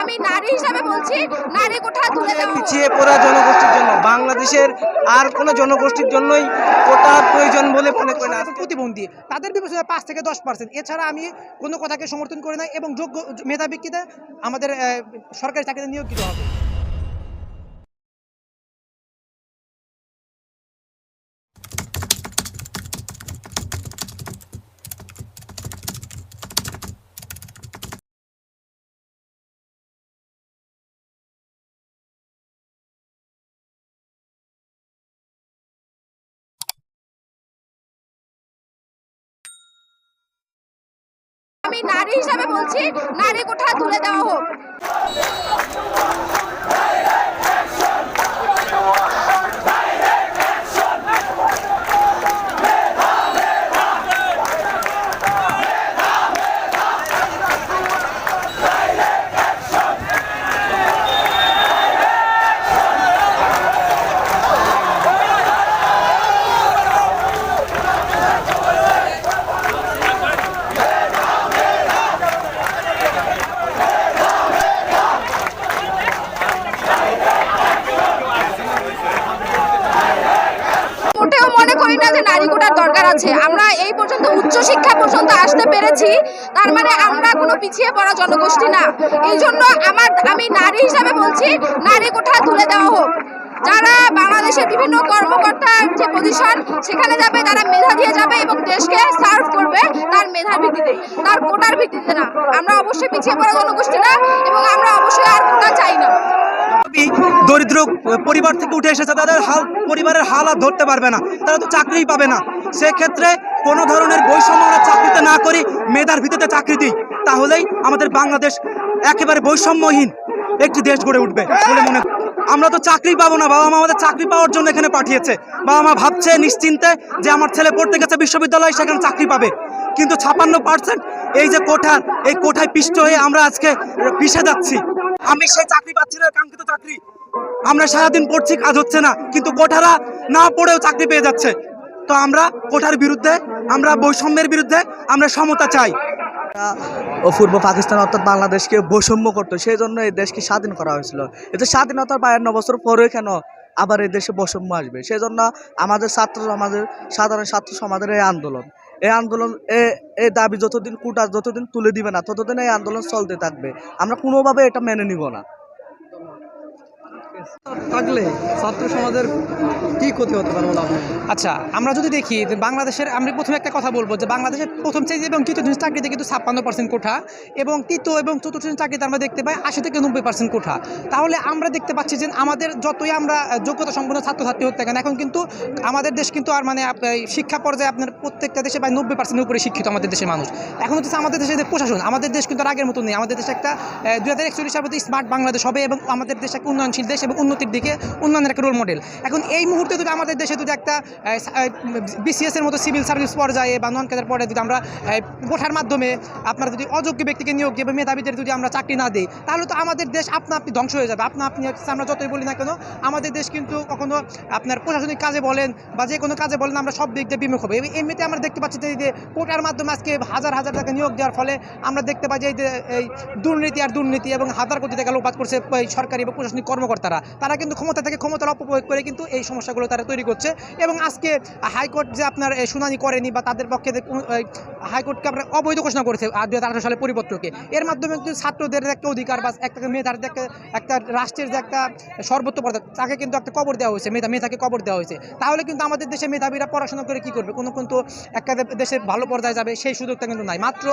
আমি নারী হিসাবে বলছি নারী কোঠা তুলে দেওয়া পিছিয়ে পড়া জনগোষ্ঠীর জন্য বাংলাদেশের আর কোনো জনগোষ্ঠীর জন্যই কোটার প্রয়োজন বলে মনে করি না। প্রতিবন্ধী তাদের বিবেচনায় পাঁচ থেকে দশ পার্সেন্ট এছাড়া আমি কোনো কথাকে সমর্থন করি না এবং যোগ্য মেধাবী ব্যক্তিতে আমাদের আহ, সরকারি চাকরিতে নিয়োগ হবে। নারী হিসাবে বলছি নারী কোঠা তুলে দেওয়া হোক মোটেও মনে করি না যে নারী আছে আমরা এই পর্যন্ত উচ্চ শিক্ষা পর্যন্ত আসতে পেরেছি, তার মানে আমরা কোনো পিছিয়ে পড়া জনগোষ্ঠী না। এই জন্য আমার, আমি নারী হিসাবে বলছি, নারী কোঠা তুলে দেওয়া হোক। যারা বাংলাদেশের বিভিন্ন কর্মকর্তার যে পজিশন সেখানে যাবে, তারা মেধা দিয়ে যাবে এবং দেশকে সার্ভ করবে, তার মেধার ভিত্তিতে। তার কোটার ভিত্তিতে না। আমরা অবশ্যই পিছিয়ে পড়া জনগোষ্ঠী না এবং আমরা অবশ্যই আর কোটা চাই দরিদ্র পরিবার থেকে উঠে এসেছে, তাদের হাল, পরিবারের হাল আর ধরতে পারবে না। তারা তো চাকরিই পাবে না। সেক্ষেত্রে কোনো ধরনের বৈষম্য আমরা চাকরিতে না করি, মেধার ভিত্তিতে চাকরি দিই। তাহলেই আমাদের বাংলাদেশ একেবারে বৈষম্যহীন একটি দেশ গড়ে উঠবে বলে মনে আমরা তো চাকরি পাবো না, বাবা মা আমাদের চাকরি পাওয়ার জন্য এখানে পাঠিয়েছে। বাবা মা ভাবছে নিশ্চিন্তে যে আমার ছেলে পড়তে গেছে বিশ্ববিদ্যালয়ে, সেখানে চাকরি পাবে। কিন্তু ছাপান্ন পার্সেন্ট এই যে কোঠা এই কোঠায় পিষ্ট হয়ে আমরা আজকে পিষে যাচ্ছি। আমি সেই চাকরি পাচ্ছি না, কাঙ্ক্ষিত চাকরি। আমরা সারাদিন পড়ছি, কাজ হচ্ছে না, কিন্তু কোঠারা না পড়েও চাকরি পেয়ে যাচ্ছে। তো আমরা কোঠার বিরুদ্ধে, আমরা বৈষম্যের বিরুদ্ধে আমরা সমতা চাই। পূর্ব পাকিস্তান অর্থাৎ বাংলাদেশকে বৈষম্য করতো সেই জন্য এই দেশকে স্বাধীন করা হয়েছিল। এতে স্বাধীনতার বায়ান্ন বছর পরে কেন আবার এই দেশে বৈষম্য আসবে? সেই জন্য আমাদের ছাত্র সমাজের, সাধারণ ছাত্র সমাজের এই আন্দোলন। এই আন্দোলন, এ- এই দাবি যতদিন কুটা, যতদিন তুলে দিবে না, ততদিন এই আন্দোলন চলতে থাকবে। আমরা কোনোভাবে এটা মেনে নিব না। থাকলে ছাত্র সমাজের কি ক্ষতি হতে পারে বলে আচ্ছা আমরা যদি দেখি বাংলাদেশের, আমরা প্রথমে একটা কথা বলব যে বাংলাদেশের প্রথম শ্রেণি এবং তৃতীয় শ্রেণির চাকরিতে কিন্তু ছাপ্পান্ন পার্সেন্ট কোঠা এবং তৃতীয় এবং চতুর্থ শ্রেণির চাকরিতে আমরা দেখতে পাই আশি থেকে নব্বই পার্সেন্ট কোঠা। তাহলে আমরা দেখতে পাচ্ছি যে আমাদের যতই আমরা যোগ্যতা সম্পন্ন ছাত্রছাত্রী হতে কেন, এখন কিন্তু আমাদের দেশ কিন্তু আর মানে শিক্ষা পর্যায়ে আপনার প্রত্যেকটা দেশে প্রায় নব্বই পার্সেন্টের উপরে শিক্ষিত আমাদের দেশের মানুষ। এখন হচ্ছে আমাদের দেশে যে প্রশাসন, আমাদের দেশ কিন্তু আগের মতো নেই। আমাদের দেশে একটা দুই হাজার একচল্লিশ সালে স্মার্ট বাংলাদেশ হবে এবং আমাদের দেশ একটা উন্নয়নশীল দেশ এবং উন্নতির দিকে উন্নয়নের একটা রোল মডেল এখন এই মুহূর্তে যদি আমাদের দেশে যদি একটা বিসিএস এর মতো সিভিল সার্ভিস পর্যায়ে বা নন ক্যাডার পর্যায়ে যদি আমরা কোঠার মাধ্যমে আপনার যদি অযোগ্য ব্যক্তিকে নিয়োগ দিয়ে বা মেধাবীদের যদি আমরা চাকরি না দিই, তাহলে তো আমাদের দেশ আপনা আপনি ধ্বংস হয়ে যাবে। আপনা আপনি আমরা যতই বলি না কেন, আমাদের দেশ কিন্তু কখনো আপনার প্রশাসনিক কাজে বলেন বা যে কোনো কাজে বলেন আমরা সব দিক দিয়ে বিমুখ হবে। এমনিতে আমরা দেখতে পাচ্ছি যে কোটার মাধ্যমে আজকে হাজার হাজার টাকা নিয়োগ দেওয়ার ফলে আমরা দেখতে পাই যে এই দুর্নীতি আর দুর্নীতি এবং হাজার কোটি টাকা লোপাত করছে সরকারি বা প্রশাসনিক কর্মকর্তারা। তারা কিন্তু ক্ষমতা থেকে ক্ষমতার অপপ্রয়োগ করে কিন্তু এই সমস্যাগুলো তারা তৈরি করছে। এবং আজকে হাইকোর্ট যে আপনার শুনানি করেনি বা তাদের পক্ষে হাইকোর্টকে আপনার অবৈধ ঘোষণা করেছে দু হাজার আঠারো সালে পরিপত্রকে। এর মাধ্যমে কিন্তু ছাত্রদের একটা অধিকার বা একটা মেধার যে একটা একটা রাষ্ট্রের যে একটা সর্বোচ্চ পর্যায়ে, তাকে কিন্তু একটা কবর দেওয়া হয়েছে, মেধা, মেধাকে কবর দেওয়া হয়েছে। তাহলে কিন্তু আমাদের দেশে মেধাবীরা পড়াশোনা করে কি করবে? কোনো কিন্তু একটা দেশে ভালো পর্যায়ে যাবে, সেই সুযোগটা কিন্তু নাই। মাত্র,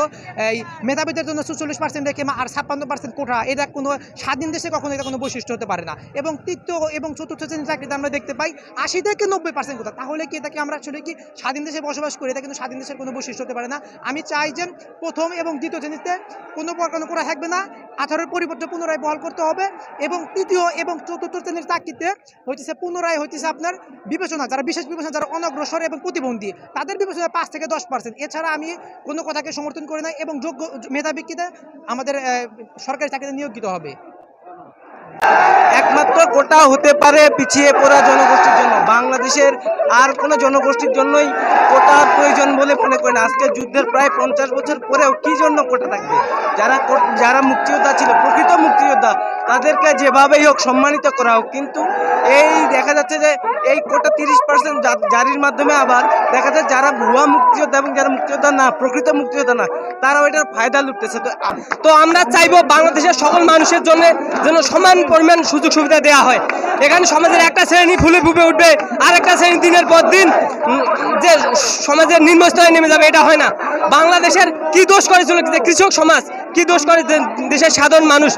এই, মেধাবীদের জন্য চুচল্লিশ পার্সেন্ট রেখে, আর ছাপ্পান্ন পার্সেন্ট কোঠা এটা কোনো স্বাধীন দেশে কখনো এটা কোনো বৈশিষ্ট্য হতে পারে না। এবং তৃতীয় এবং চতুর্থ শ্রেণির চাকরিতে আমরা দেখতে পাই আশি থেকে নব্বই পার্সেন্ট কোথা তাহলে কি এটাকে আমরা আসলে কি স্বাধীন দেশে বসবাস করি? এটা কিন্তু স্বাধীন দেশের কোনো বৈশিষ্ট্য হতে পারে না। আমি চাই যে প্রথম এবং দ্বিতীয় শ্রেণীতে কোনো প্রকার করা থাকবে না। আঠারোর পরিবর্তে পুনরায় বহাল করতে হবে এবং তৃতীয় এবং চতুর্থ শ্রেণির চাকরিতে হইতেছে পুনরায় হইতেছে আপনার বিবেচনা, যারা বিশেষ বিবেচনা, যারা অনগ্রসর এবং প্রতিবন্ধী, তাদের বিবেচনা পাঁচ থেকে দশ পার্সেন্ট এছাড়া আমি কোনো কথাকে সমর্থন করি না এবং যোগ্য মেধাবীকে আমাদের সরকারি চাকরিতে নিয়োগ দিতে হবে। একমাত্র কোটা হতে পারে পিছিয়ে পড়া জনগোষ্ঠীর জন্য? বাংলাদেশের আর কোনো জনগোষ্ঠীর জন্যই কোটা প্রয়োজন বলে মনে করেন। আজকে যুদ্ধের প্রায় পঞ্চাশ বছর পরেও কি জন্য কোটা থাকবে? যারা যারা মুক্তিযোদ্ধা ছিল, প্রকৃত মুক্তিযোদ্ধা তাদেরকে যেভাবেই হোক সম্মানিত করা হোক, কিন্তু এই দেখা যাচ্ছে যে এই কোটা তিরিশ পার্সেন্ট জারির মাধ্যমে আবার দেখা যায় যারা ভুয়া মুক্তিযোদ্ধা এবং যারা মুক্তিযোদ্ধা না, প্রকৃত মুক্তিযোদ্ধা না, তারাও এটার ফায়দা লুটতেছে। তো তো আমরা চাইব বাংলাদেশের সকল মানুষের জন্য যেন সমান পরিমাণ সুযোগ সুবিধা দেওয়া হয়। এখানে সমাজের একটা শ্রেণি ফুলে ফুপে উঠবে আর একটা শ্রেণি দিনের পর দিন যে সমাজের নিম্নস্তরে নেমে যাবে, এটা হয় না। বাংলাদেশের কি দোষ করেছিল কৃষক সমাজ? কি দোষ করে দেশের সাধারণ মানুষ?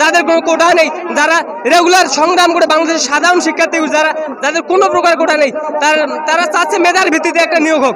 যাদের কোনো কোটা নেই, যারা রেগুলার সংগ্রাম করে বাংলাদেশের সাধারণ শিক্ষার্থী, যারা, যাদের কোনো প্রকার কোটা নেই, তারা তারা চাচ্ছে মেধার ভিত্তিতে একটা নিয়োগ হোক।